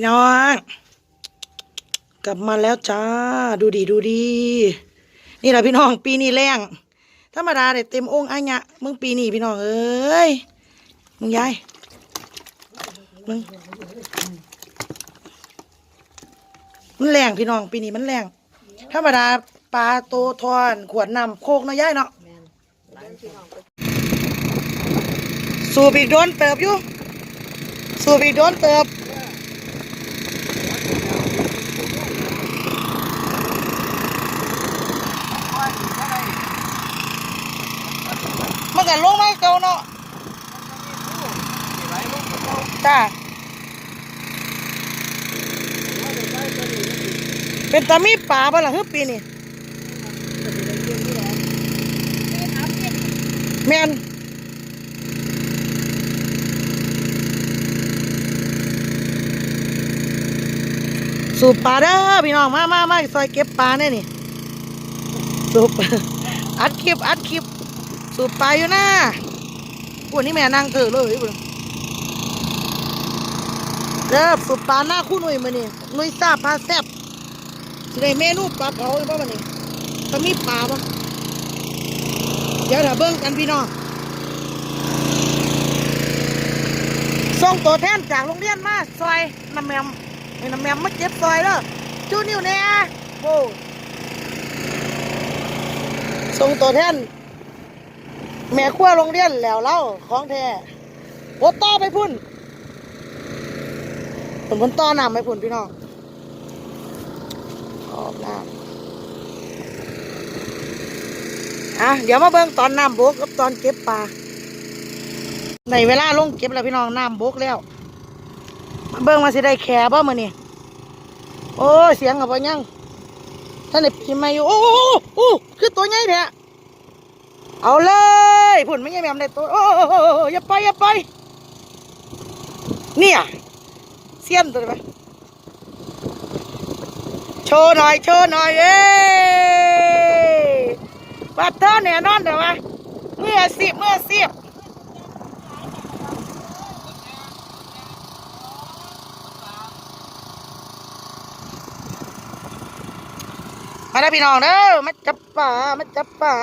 พี่น้อง กลับมาแล้วจ้า ดูดีดูดี นี่แหละพี่น้องปีนี้แรงธรรมดาเด็ดเต็มองค์อัญญะมึงปีนี้พี่น้องเอ้ยมึงยายมึงมันแรงพี่น้องปีนี้มันแรงธรรมดาปลาโตทอนขวดนำโคกนาะยายเนาะสูบอีกโดนเติบอยู่สูบอีกโดนเติบ มันก็ลงมาเก่าเนาะจ้าเป็นตามีป่าบ่ล่ะฮึปีนี่แมนสูบปลาเด้อพี่น้องมามามาซอยเก็บปลาแน่นี่สูบอัดคลิปอัดคลิป สูบปลาอยู่นะพวกนี้แม่นั่งเถอะเลยเบิ่งเด้อสูบปลาหน้าคู่หนุ่ยมานี่หนุ่ยซาปลาแซ่บสิได้เมนูปลาเผาอีกบ่มานี่ก็มีปลาบ่เดี๋ยวเดี๋ยวเบิ่งกันพี่น้องส่งตัวแทนจากโรงเรียนมาซอยน้ำแมมให้น้ำแมมมาเก็บซอยเด้อจูนิ้วแน่โอ้ส่งตัวแทน แม่ขั้วโรงเรียนแล้วเล่าของแท้โอต่อไปพุ่นผมพุ่นต่อน้ำไปพุ่นพี่น้องขอบน้ำอะเดี๋ยวมาเบิ่งตอนน้ำบกกับตอนเก็บปลาในเวลาลงเก็บแล้วพี่น้องน้ำบกแล้ว มาเบิ่งมาสิได้แข่บ่มื้อนี้โอ้เสียงกับว่ายังท่านได้ปีใหม่อยู่โอ้โหโอ้คือตัวใหญ่แท้ เอาเลยผุ่นไม่ใช่แมมได้ตัวโอ้อย่าไปอย่าไป เนี่ยเสียนตัวไหมโชว์หน่อยโชว์หน่อยเอ้บัตเตอร์เนี่ยนอนเดี๋ยวมาเมื่อสิบเมื่อสิบมาได้พี่น้องเด้อมาจับป่ามาจับป่า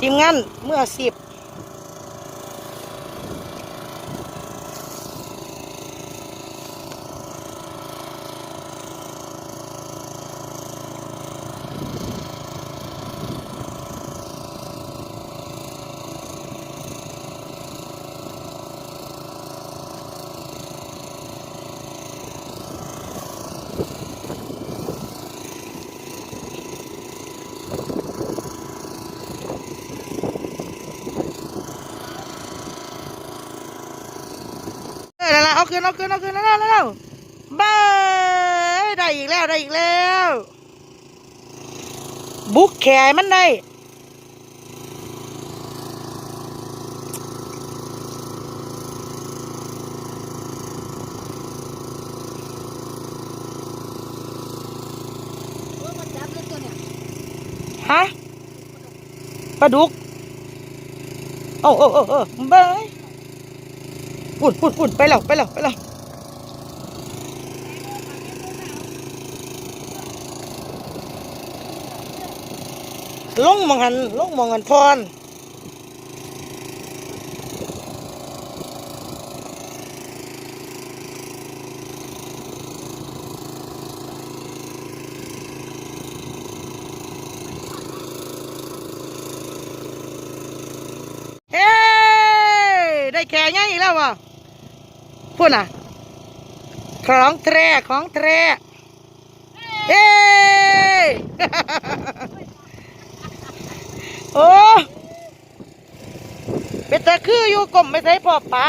ทีมงานเมื่อสิบ คืนเอาคืนเอาคืนแล้วแล้วแล้วบ้าได้อีกแล้วได้อีกแล้ว บุกแขมันได้ฮะปลาดุก โอ้โอ้โอ้โอ้เบ้ย ปุ่นปุ่นปุ่นไปแล้วไปแล้วไปแล้วลงมองหันลงมองหันพรเฮ้ได้แข่งอีกแล้วว่ะ พูดน่ะของแตรของแตรเฮ้โอ้เป็นตะคืออยู่กลมไม่ใช่พ่อปลา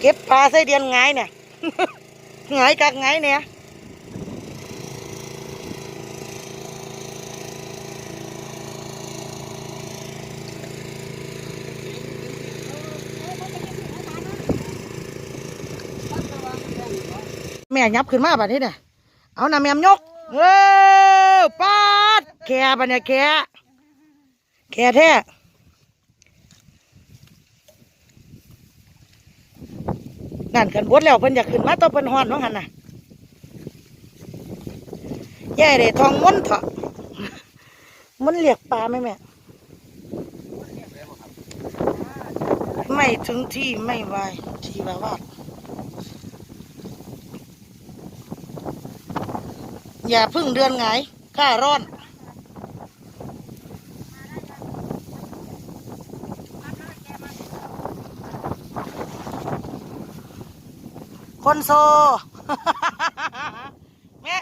เก็บปลาใส่เดือนไงเนี่ยไงกักไงเนี่ย ม่ยับขึ้นมาบัดนี้เนี่ยเอาน้ำแมมยกเออปาดแค่บัดเนี่ยแค่แค่แท้นั่นกันบดแล้วเพิ่นอยากขึ้นมาตัวเพิ่นฮอนว่างหันน่ะแย่เลยทองม้วนเถอะมันเรียกปลาไหมแม่ไม่ถึงที่ไม่ไหวทีละวาด อย่าพึ่งเดือนไงข้าร้อน คนโซ แม่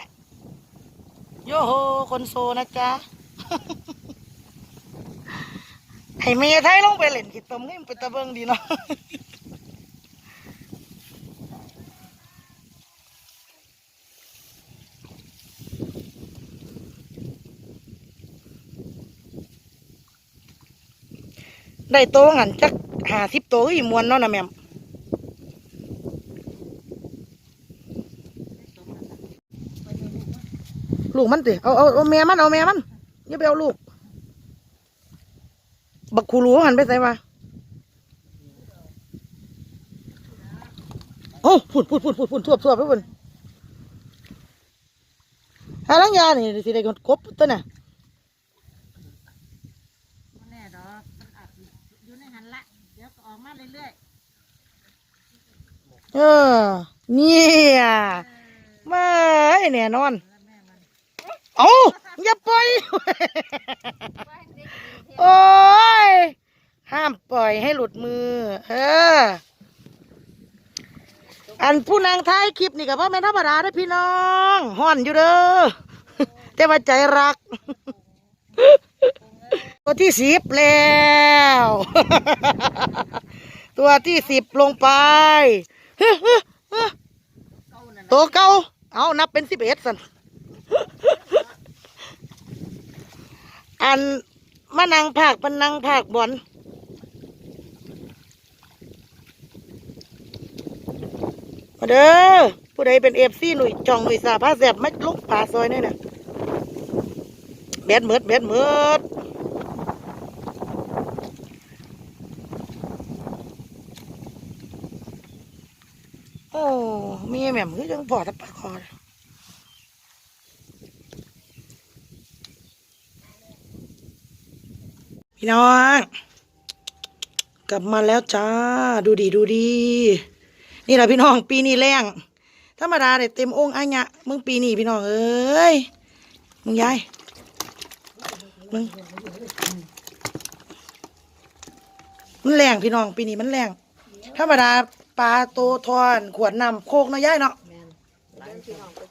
โยโฮ คนโซนะจ๊ะ ให้เมียไทยลงไปเล่นกิตมนี่มันเป็นตะเบิงดีเนาะ ได้โตงันจักหาสิบโตอีมวนเนาะนะแม่มลูกมันติเอาเอาเอาแม่มันเอาแม่มันอย่าไปเอาลูก บักคูรู้หันไปใส่มาโอ้พูดพูดพูดพูดพูดทั่วทั่วไปพูดหาลังยานี่สิได้กบตัวน่ะ แน่ดอกมันอาจอยู่ในหันละ เดี๋ยวก็ออกมา เรื่อยเออเนี่ยไม่แน่นอนๆแล้วแม่มันเอาอย่าปล่อย โอ้ย ห้ามปล่อยให้หลุดมือ เออ อันผู้นางท้ายคลิปนี่กับพ่อแม่ธรรมดาเด้พี่น้องห่อนอยู่เด้อแต่ว่าใจรัก ตัวที่สิบแล้ว ตัวที่สิบลงไปตัวเก่าเอานับเป็นสิบเอ็ดสันอันมานังภาคเป็นนังภาคบอลมาเด้อผู้ใดเป็นเอฟซีหนุ่ยจองหนุ่ยสาผ้าแสบไม่ลุกป่าซอยนี่น่ะแบดเมิดแบดเมิด โอ้มีแหม่มคือจังปอดตะปาคอเลยพี่น้อง กลับมาแล้วจ้า ดูดีดูดี นี่แหละพี่น้อง ปีนี้แรงธรรมดาเด็เต็มองค์อัญะมึงปีนี้พี่น้องเอ้ยมึงยายมึงมันแรงพี่น้องปีนี้มันแรงธรรมดา ปลาโตทอน ขวดน้ำโคกเนาะยายเนาะ